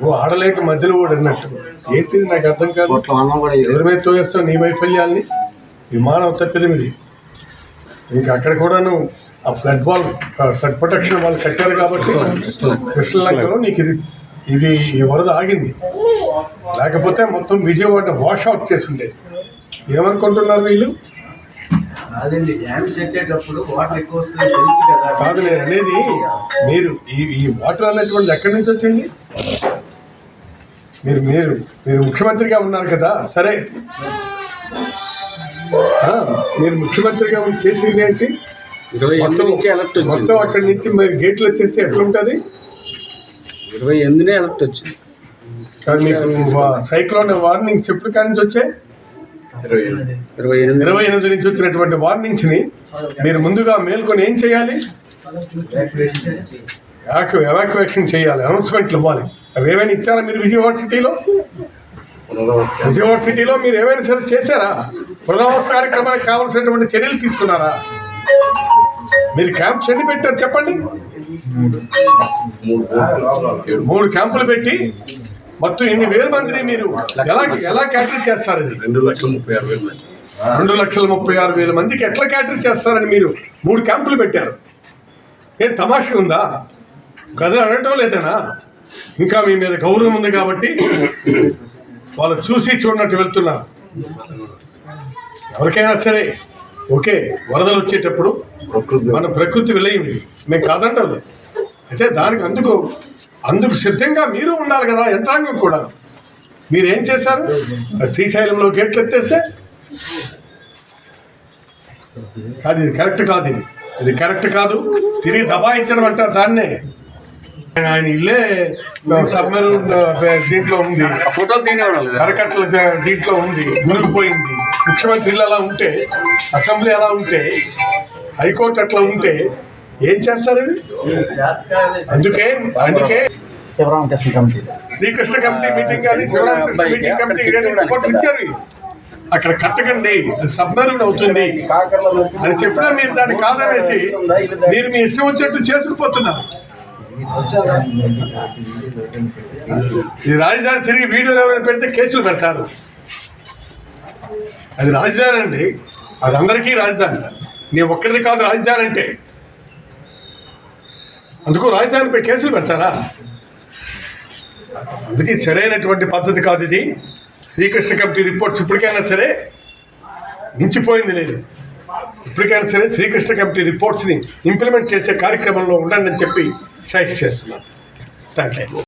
నువ్వు ఆడలేక మధ్యలో కూడా అన్నట్టు ఏంటిది నాకు అర్థం కాదు. కోట్ల అన్నం కూడా ఇది ఎవరి మీద తోయేస్తావు నీ వైఫల్యాల్ని? విమానం తప్పిదమిది ఇంకా అక్కడ కూడాను ఆ ఫ్లడ్ వాల్ ఫ్లడ్ ప్రొటెక్షన్ వాళ్ళు కట్టారు కాబట్టి కృష్ణలంకలో నీకు ఇది ఇది ఈ వరద ఆగింది. లేకపోతే మొత్తం విజయవాడ వాష్ అవుట్ చేసి ఉండేది. ఏమనుకుంటున్నారు వీళ్ళు? కాదు. నేను అనేది మీరు ఈ ఈ వాటర్ అనేటువంటిది ఎక్కడి నుంచి వచ్చింది? మీరు మీరు మీరు ముఖ్యమంత్రిగా ఉన్నారు కదా సరే. మీరు ముఖ్యమంత్రిగా చేసింది ఏంటి? ఇరవై ఎనిమిది మొత్తం అక్కడి నుంచి మీరు గేట్లు వచ్చేస్తే ఎట్లుంటుంది? ఇరవై ఎనిమిదినే అలర్ట్ వచ్చింది. కానీ సైక్లోన్ వార్నింగ్స్ ఎప్పుడు కాడి నుంచి వచ్చాయి? ఇరవై ఎనిమిది. ఇరవై ఎనిమిది. నుంచి వచ్చినటువంటి వార్నింగ్స్ని మీరు ముందుగా మేల్కొని ఏం చేయాలి? ఎవాక్యు ఎవాక్యువేషన్ చేయాలి. అనౌన్స్మెంట్లు ఇవ్వాలి. అవి ఏమైనా ఇచ్చారా మీరు విజయవాడ సిటీలో? విజయవాడ సిటీలో మీరు ఏమైనా సరే చేశారా? పునరావాస కార్యక్రమానికి కావాల్సినటువంటి చర్యలు తీసుకున్నారా? మీరు క్యాంప్స్ ఎన్ని పెట్టారు చెప్పండి? మూడు క్యాంపులు పెట్టి మొత్తం ఇన్ని వేల మందిని మీరు ఎలా ఎలా క్యాటర్ చేస్తారు ఇది? రెండు లక్షల ముప్పై ఆరు వేలు మంది. రెండు లక్షల ముప్పై ఆరు వేల మందికి ఎట్లా క్యాటర్ చేస్తారని మీరు మూడు క్యాంపులు పెట్టారు. ఏం తమాషా ఉందా? ప్రజలు అడగటం లేదనా? ఇంకా మీ మీద గౌరవం ఉంది కాబట్టి వాళ్ళు చూసి చూడనట్టు వెళ్తున్నారు. ఎవరికైనా సరే ఓకే వరదలు వచ్చేటప్పుడు మన ప్రకృతి విలయం ఇది. మేము లేదు అయితే దానికి అందుకు అందుకు సిద్ధంగా మీరు ఉండాలి కదా యంత్రాంగం కూడా. మీరు ఏం చేశారు శ్రీశైలంలో గేట్లు ఎత్తేస్తే? అది ఇది కరెక్ట్ కాదు ఇది. ఇది కరెక్ట్ కాదు. తిరిగి దబాయించడం అంటారు దాన్నే. ఆయన ఇల్లే సబ్మెరూన్ దీంట్లో ఉంది. కరకట్ల జ- దీంట్లో ఉంది మునిగిపోయింది. ముఖ్యమంత్రి ఇల్లు అలా ఉంటే అసెంబ్లీ అలా ఉంటే హైకోర్టు అట్లా ఉంటే ఏం చేస్తారు? అందుకే అందుకే. Sivaramakrishna committee. Srikrishna committee meeting కానీ శివరామకృష్ణ మీటింగ్ కమిటీ రిపోర్ట్ ఇచ్చారు. అక్కడ కట్టకండి సబ్మెరూన్ అవుతుంది. అని చెప్పినా మీరు దాన్ని కాదనేసి మీరు మీ ఇష్టం వచ్చినట్టు చేసుకుపోతున్నారు. ఈ రాజధాని తిరిగి వీడియోలు ఎవరైనా పెడితే కేసులు పెడతారు. అది రాజధాని అండి. అది అందరికీ రాజధాని. నీ ఒక్కరిది కాదు రాజధాని అంటే. అందుకు రాజధానిపై కేసులు పెడతారా? అందుకే సరైనటువంటి పద్ధతి కాదు ఇది. శ్రీకృష్ణ కమిటీ రిపోర్ట్స్ ఇప్పటికైనా సరే మించిపోయింది లేదు. ఇప్పటికైనా సరే శ్రీకృష్ణ కమిటీ రిపోర్ట్స్ని ఇంప్లిమెంట్ చేసే కార్యక్రమంలో ఉండండి అని చెప్పి సజెస్ట్ చేస్తున్నాను థ్యాంక్ యూ